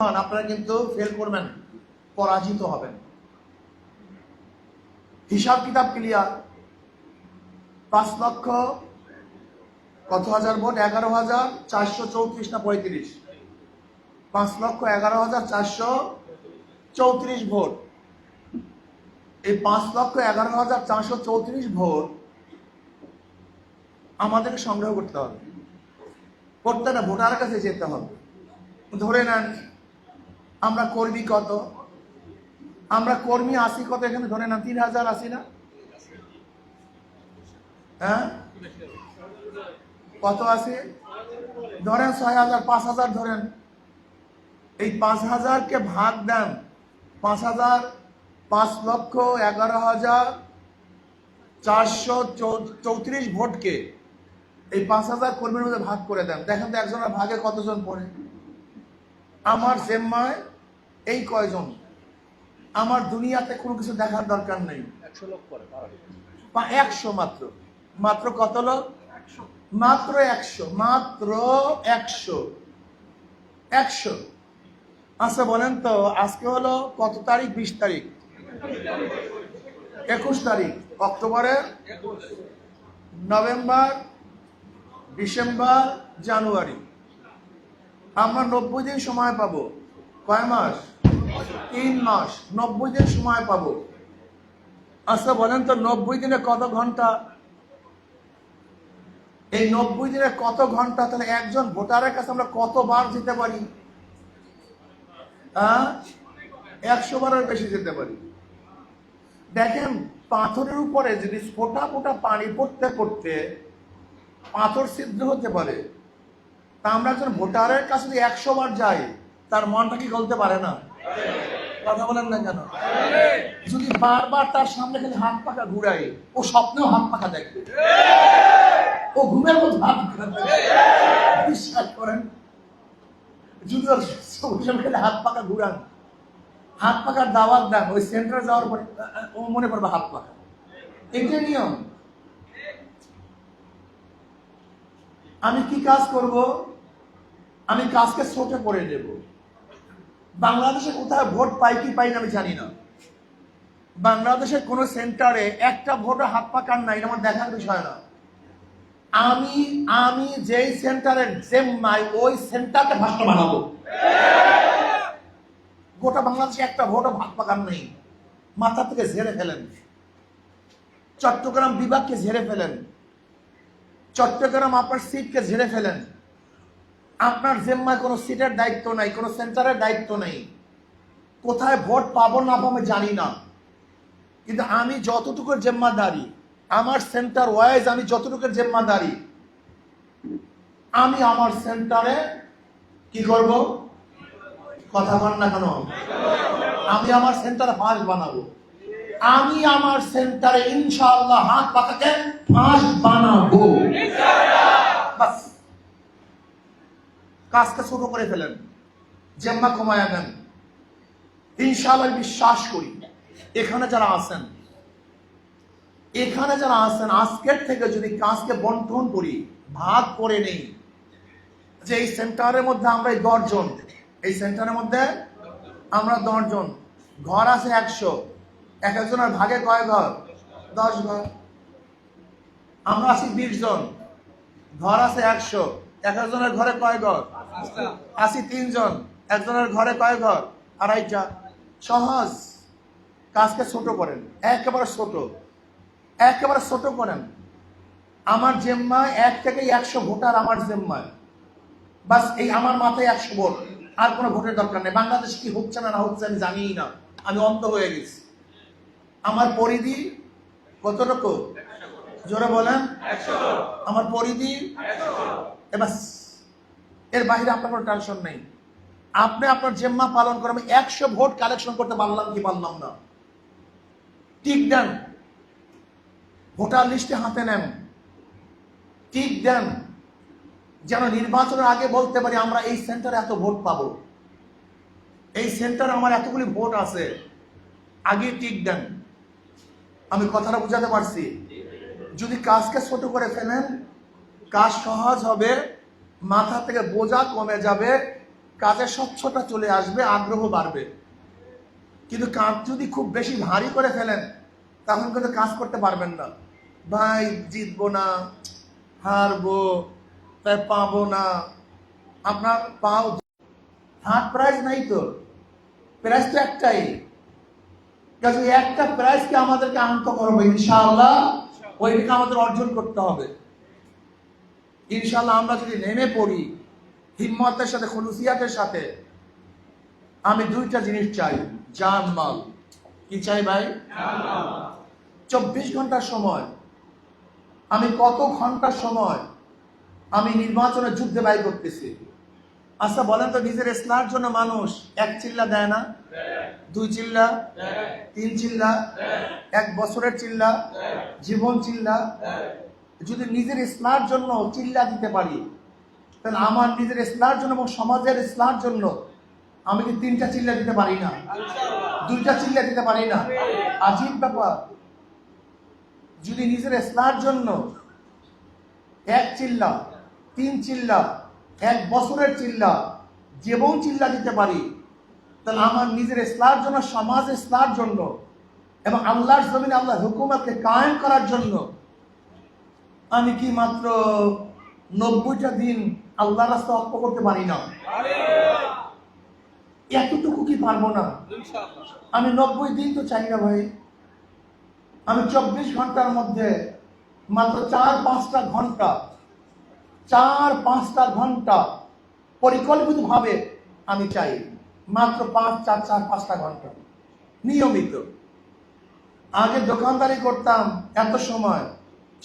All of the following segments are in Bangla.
আপনারা কিন্তু ফেল করবেন, পরাজিত হবেন। হিসাব কিতাব ক্লিয়ার পাঁচ লক্ষ কত হাজার ভোট এগারো হাজার চারশো চৌত্রিশ না পঁয়ত্রিশ? পাঁচ লক্ষ এগারো হাজার চারশো চৌত্রিশ ভোট। এই পাঁচ লক্ষ এগারো হাজার চারশো চৌত্রিশ ভোট আমাদেরকে সংগ্রহ করতে হবে। করতে না ভোটারের কাছে যেতে হবে। ধরে নেন আমরা কর্মী কত? আমরা কর্মী আসি কত? এখানে ধরে না তিন হাজার আসি না? হ্যাঁ? কত আছে ধরেন ছয় হাজার, পাঁচ হাজার ধরেন। এই পাঁচ হাজারকে ভাগ দেন। পাঁচ হাজার, পাঁচ লক্ষ এগারো হাজার চারশো চৌত্রিশ ভোটকে এই পাঁচ হাজার কর্মীর মধ্যে ভাগ করে দেন। দেখেন তো একজনের ভাগে কতজন পড়ে? আমার জেম্মায় এই কয়জন? আমার দুনিয়াতে কোনো কিছু দেখার দরকার নেই। একশো লোক করে বা একশো মাত্র। মাত্র কত লোক? মাত্র একশো মাত্র একশো। একশো। আচ্ছা বলেন তো আজকে হলো কত তারিখ? বিশ তারিখ। একুশ তারিখ। অক্টোবরের নভেম্বর? ডিসেম্বর? জানুয়ারি। আমরা নব্বই দিন সময় পাবো। কয় মাস? তিন মাস, নব্বই দিন সময় পাবো। আচ্ছা বলেন তো, নব্বই দিনে কত ঘণ্টা? এই নব্বই দিনে কত ঘণ্টা? তাহলে একজন ভোটারের কাছে আমরা কতবার যেতে পারি? একশো বারের বেশি যেতে পারি। দেখেন, পাথরের উপরে যদি ফোটা ফোটা পানি পড়তে পড়তে পাথর সিদ্ধ হতে পারে, তা আমরা একজন ভোটারের কাছে যদি একশো বার যাই, তার মনটা কি গলতে পারে না? কথা বলেন না কেন? যদি বারবার তার সামনে খালি হাত পাখা ঘুরাই ও স্বপ্নেও হাত পাখা দেখবে। ও ঘুমের মধ্যে হাত বিশ্বাস করেন, যদি সামনে হাত পাখা ঘুরান, হাত পাখার দাওয়াত দেন, ওই সেন্টারে যাওয়ার পরে ও মনে পড়বে হাত পাখা। এটাই নিয়ম। আমি কি কাজ করব? আমি কাজকে ছোটে করে দেব। বাংলাদেশে কোথায় ভোট পাই কি পাই না আমি জানি না। বাংলাদেশের কোন সেন্টারে একটা ভোটও হাত পাকার নাই, এটা আমার দেখার বিষয় না। আমি আমি যেই সেন্টারের জেম্মাই ওই সেন্টারকে ভাষ্ট বানাবো। গোটা বাংলাদেশে একটা ভোটও ভাত পাকার নেই। মাথা থেকে ঝেড়ে ফেলেন। চট্টগ্রাম বিভাগকে ঝেড়ে ফেলেন। চট্টগ্রাম আপনার সিটকে ঝেড়ে ফেলেন। আপনার জেম্মায় কোনো সিটের দায়িত্ব নাই, কোনো সেন্টারের দায়িত্ব নেই। কোথায় ভোট পাবো না পাবো জানি না। কিন্তু আমি যতটুকু জেম্মাদারি, আমার সেন্টার ওয়াইজ আমি যতটুকু জেম্মাদারি, আমি আমার সেন্টারে কি করব? কথা বল না কেন? আমি আমার সেন্টারে ফাঁস বানাবো। আমি আমার সেন্টারে ইনশাআল্লাহ হাত পাতাকে ফাঁস বানাবো বাস কাজকে ছোট করে ফেলেন। জেম্মা কমায়া দেন। ইনশাআল্লাহ বিশ্বাস করি, এখানে যারা আছেন, এখানে যারা আছেন, আজকের থেকে যদি কাজকে বন্টন করি, ভাগ করে নেই। যে এই সেন্টারের মধ্যে আমরা এই দশজন, এই সেন্টারের মধ্যে আমরা দশজন, ঘর আছে একশো, এক একজনের ভাগে কয় ঘর? দশ ঘর। আমরা আছি বিশ জন, ঘর আছে একশো। এক একজনের ঘরে কয় ঘর? আছি তিনজন। একজনের ঘরে কয় ঘর? আড়াইটা। সহজ। কাজকে ছোট করেন। একেবারে ছোট। একেবারে ছোট করেন। আমার জেম্মায় এক থেকে একশো ভোটার আমার জেম্মায়। বাস এই আমার মাথায় একশো ভোট। আর কোনো ভোটের দরকার নেই। বাংলাদেশ কি হচ্ছে না না হচ্ছে আমি জানিই না। আমি অন্ত হয়ে গেছি। আমার পরিধি কতটুকু? জোরে বলেন। আমার পরিধি এবার এর বাইরে আপনার কোনো টেনশন নেই। আপনি আপনার জেম্মা পালন করে আমি একশো ভোট কালেকশন করতে পারলাম কি পারলাম না। টিক দেন। ভোটার লিস্টে হাতে নেন। টিক দেন। যেন নির্বাচনের আগে বলতে পারি, আমরা এই সেন্টারে এত ভোট পাবো। এই সেন্টারে আমার এতগুলি ভোট আছে। আগে টিক দেন। আমি কথাটা বুঝাতে পারছি। যদি কাজকে ছোট করে ফেলেন কাজ সহজ হবে, মাথা থেকে বোঝা কমে যাবে, কাজের স্বচ্ছতা চলে আসবে, আগ্রহ বাড়বে। কিন্তু কাজ যদি খুব বেশি ভারী করে ফেলেন, তখন কিন্তু কাজ করতে পারবেন না। ভাই, জিতবো না, হারবো, তাই পাবো না। আপনার পাও থার্ড প্রাইজ নাই তো? প্রাইজ তো একটাই। একটা প্রাইজকে আমাদেরকে আনতে করব ইনশাআল্লাহ। ওইটাকে আমাদের অর্জন করতে হবে। ইনশাআল্লাহ আমরা যদি নেমে পড়ি হিম্মতের সাথে, খলুসিয়াতের সাথে, আমি দুইটা জিনিস চাই, জান, মাল। কি চাই ভাই? চব্বিশ ঘণ্টার সময়। আমি কত ঘণ্টার সময় আমি নির্বাচনের যুদ্ধে ব্যয় করতেছি? আচ্ছা বলেন তো, নিজের ইসলার জন্য মানুষ এক চিল্লা দেয় না? দুই চিল্লা? তিন চিল্লা? এক বছরের চিল্লা? জীবন চিল্লা? যদি নিজের ইসলার জন্য চিল্লা দিতে পারি, তাহলে আমার নিজের ইসলার জন্য এবং সমাজের ইসলার জন্য আমি কি তিনটা চিল্লা দিতে পারি না? দুইটা চিল্লা দিতে পারি না? আজীব ব্যাপার। যদি নিজের ইসলার জন্য এক চিল্লা, তিন চিল্লা, এক বছরের চিল্লা জীবন চিল্লা দিতে পারি, তাহলে আমার নিজের ইসলার জন্য সমাজ ইসলার জন্য এবং আল্লাহর জমিনে আল্লাহ হুকুমতকে কায়েম করার জন্য আমি কি মাত্র নব্বইটা দিন আল্লাহ রাস্তা অক্ষ করতে পারি না? এতটুকু কি পারব না? আমি নব্বই দিন তো চাই না ভাই। আমি চব্বিশ ঘণ্টার মধ্যে মাত্র চার পাঁচটা ঘণ্টা চার পাঁচটা ঘণ্টা পরিকল্পিতভাবে আমি চাই। মাত্র পাঁচ চার চার পাঁচটা ঘণ্টা। নিয়মিত। আগে দোকানদারি করতাম এত সময়।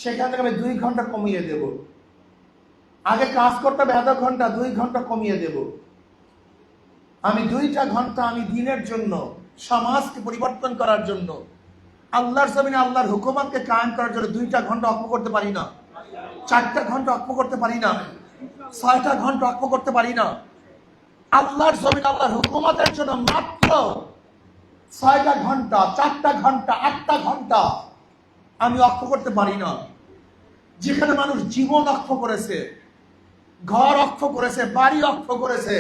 সেখান থেকে আমি দুই ঘণ্টা কমিয়ে দেব। আগে কাজ করতে হবে এত ঘণ্টা, দুই ঘণ্টা কমিয়ে দেব। আমি দুইটা ঘণ্টা আমি দিনের জন্য, সমাজকে পরিবর্তন করার জন্য, আল্লাহর জমিনে আল্লাহর হুকুমাতকে কায়েম করার জন্য দুইটা ঘণ্টা অক্ষ করতে পারি না। চারটা ঘণ্টা অক্ষ করতে পারি না। ছয়টা ঘণ্টা অক্ষ করতে পারি না। আল্লাহর জমিন আল্লাহর হুকুমাতের জন্য মাত্র ছয়টা ঘণ্টা, চারটা ঘণ্টা, আটটা ঘণ্টা আমি অক্ষ করতে পারি না। যেখানে মানুষ জীবন অক্ষ করেছে, ঘর অক্ষ করেছে, বাড়ি অক্ষ করেছে,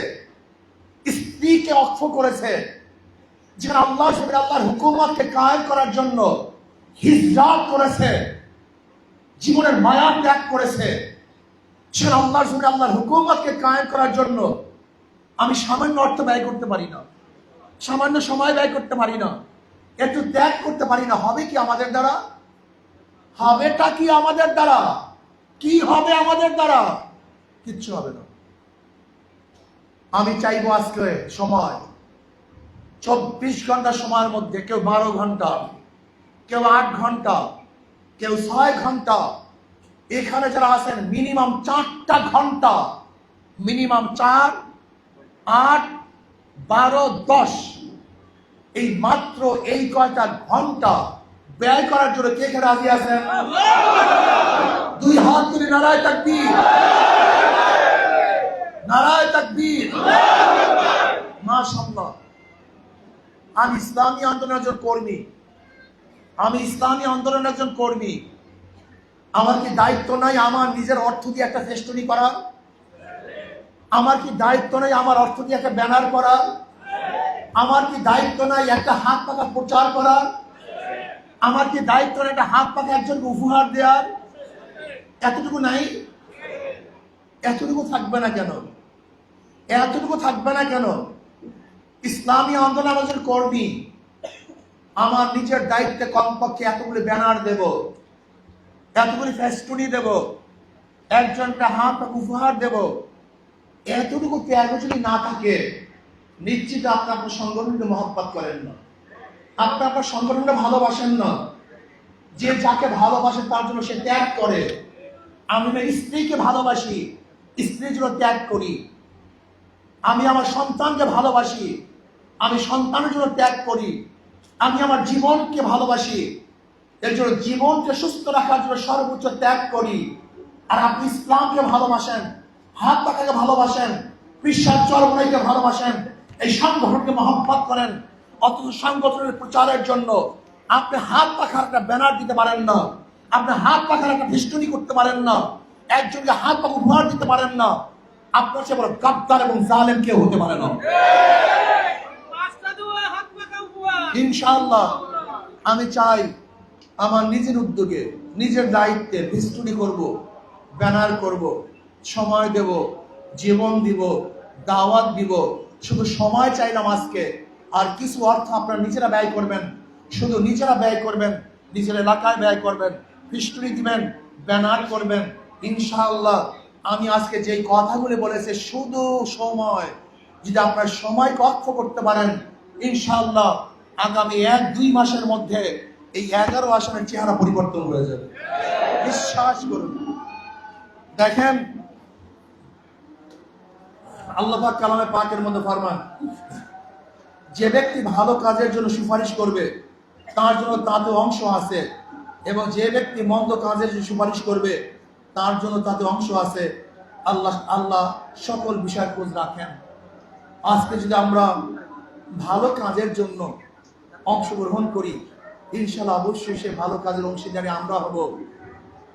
স্ত্রীকে অক্ষ করেছে, যেখানে আল্লাহ সবির আল্লাহর হুকুমতকে কায়েম করার জন্য হিজরাত করেছে, জীবনের মায়া ত্যাগ করেছে, সেখানে আল্লাহ সবির আল্লাহর হুকুমতকে কায়েম করার জন্য আমি সামান্য অর্থ ব্যয় করতে পারি না। সামান্য সময় ব্যয় করতে পারি না। একটু ত্যাগ করতে পারি না। হবে কি আমাদের দ্বারা? হবেটা কি আমাদের দ্বারা? কি হবে আমাদের দ্বারা? কিচ্ছু হবে না। আমি চাইব আজকে সময়, চব্বিশ ঘণ্টা সময়ের মধ্যে, কেউ বারো ঘণ্টা, কেউ আট ঘণ্টা, কেউ ছয় ঘণ্টা, এখানে যারা আছেন মিনিমাম চারটা ঘণ্টা মিনিমাম চার, আট, বারো, দশ, এই মাত্র এই কয়টা ঘণ্টা ব্যয় করার জন্য কে কে রাজি আছেন? দুই হাত তুলে নারায় তাকবীর। নারায় তাকবীর। মাশাআল্লাহ। আমি ইসলামী আন্দোলনের একজন কর্মী। আমি ইসলামী আন্দোলনের একজন কর্মী। আমার কি দায়িত্ব নাই আমার নিজের অর্থ দিয়ে একটা ফেস্টুনি করা? আমার কি দায়িত্ব নাই আমার অর্থ দিয়ে একটা ব্যানার করার আমার কি দায়িত্ব নাই একটা হাত পাকা প্রচার করার আমার কি দায়িত্ব একটা হাত পাকা একজনকে উপহার দেওয়ার, এতটুকু নাই? এতটুকু থাকবে না কেন? এতটুকু থাকবে না কেন? ইসলামী আন্দোলন আমাদের কর্মী। আমার নিজের দায়িত্বে কমপক্ষে এতগুলি ব্যানার দেব, এতগুলি ফেস্টুনি দেব, একজনকে হাত উপহার দেব। এতটুকু ত্যাগ যদি না থাকে, নিশ্চিত আপনি আপনার সংগঠনকে মহব্বত করেন না। আপনি আপনার সংগঠনকে ভালোবাসেন না। যে যাকে ভালোবাসে তার জন্য সে ত্যাগ করে। আমি আমার স্ত্রীকে ভালোবাসি স্ত্রীর জন্য ত্যাগ করি। আমি আমার সন্তানকে ভালোবাসি, আমি সন্তানের জন্য ত্যাগ করি। আমি আমার জীবনকে ভালোবাসি। এর জন্য জীবনকে সুস্থ রাখার জন্য সর্বোচ্চ ত্যাগ করি। আর আপনি ইসলামকে ভালোবাসেন, হাত পাকাকে ভালোবাসেন বিশ্বাস চরমনাইকে ভালোবাসেন, এই সংগঠনকে মহব্বত করেন। অথচ সংগঠনের প্রচারের জন্য আপনি হাত পাখার একটা ব্যানার দিতে পারেন না। আপনি হাত পাখার একটা ভিষ্টনি করতে পারেন না। একজনকে হাত পাখা উপহার দিতে পারেন না। আপনার চেয়ে বড় গাদ্দার এবং জালেম কেউ হতে পারে না। ইনশাআল্লাহ, আমি চাই আমার নিজের উদ্যোগে, নিজের দায়িত্বে ভিস্তুরি করব, ব্যানার করব, সময় দেব, জীবন দিব, দাওয়াত দিব। শুধু সময় চাইলাম আজকে আর কিছু অর্থ আপনারা নিজেরা ব্যয় করবেন। শুধু নিজেরা ব্যয় করবেন, নিজের এলাকায় ব্যয় করবেন ভিস্তুরি দিবেন ব্যানার করবেন। ইনশাআল্লাহ, আমি আজকে যেই কথাগুলি বলেছে, শুধু সময়। যদি আপনার সময়কে অক্ষ করতে পারেন, ইনশাআল্লাহ আগামী এক, দুই মাসের মধ্যে এই এগারো আসনের চেহারা পরিবর্তন হয়ে যাবে। বিশ্বাস করুন। দেখেন, আল্লাহ কালামে পাকের মধ্যে ফরমান। যে ব্যক্তি ভালো কাজের জন্য সুপারিশ করবে, তার জন্য তাতে অংশ আছে। এবং যে ব্যক্তি মন্দ কাজের জন্য সুপারিশ করবে, তার জন্য তাতে অংশ আছে। আল্লাহ আল্লাহ সকল বিষয় খোঁজ রাখেন। আজকে যদি আমরা ভালো কাজের জন্য অংশগ্রহণ করি ইনশাল্লাহ অবশ্যই সে ভালো কাজের অংশীদারি আমরা হব।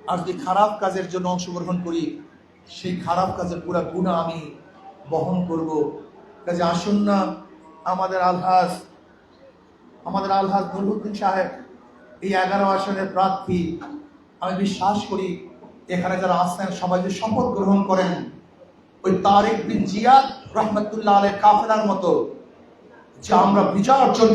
আর যদি খারাপ কাজের জন্য অংশগ্রহণ করি, সেই খারাপ কাজের পুরো গুণা আমি বহন করব। কাজে আসুন না আমাদের আলহাজ আমাদের আলহাজ নুরুদ্দিন সাহেব, এই এগারো আসনের প্রার্থী। আমি বিশ্বাস করি এখানে যারা আসছেন সবাই যে শপথ গ্রহণ করেন, ওই তারেক বিন জিয়াদ রহমতুল্লাহ আলের কাফেলার মতো, যে আমরা বিচার অর্জন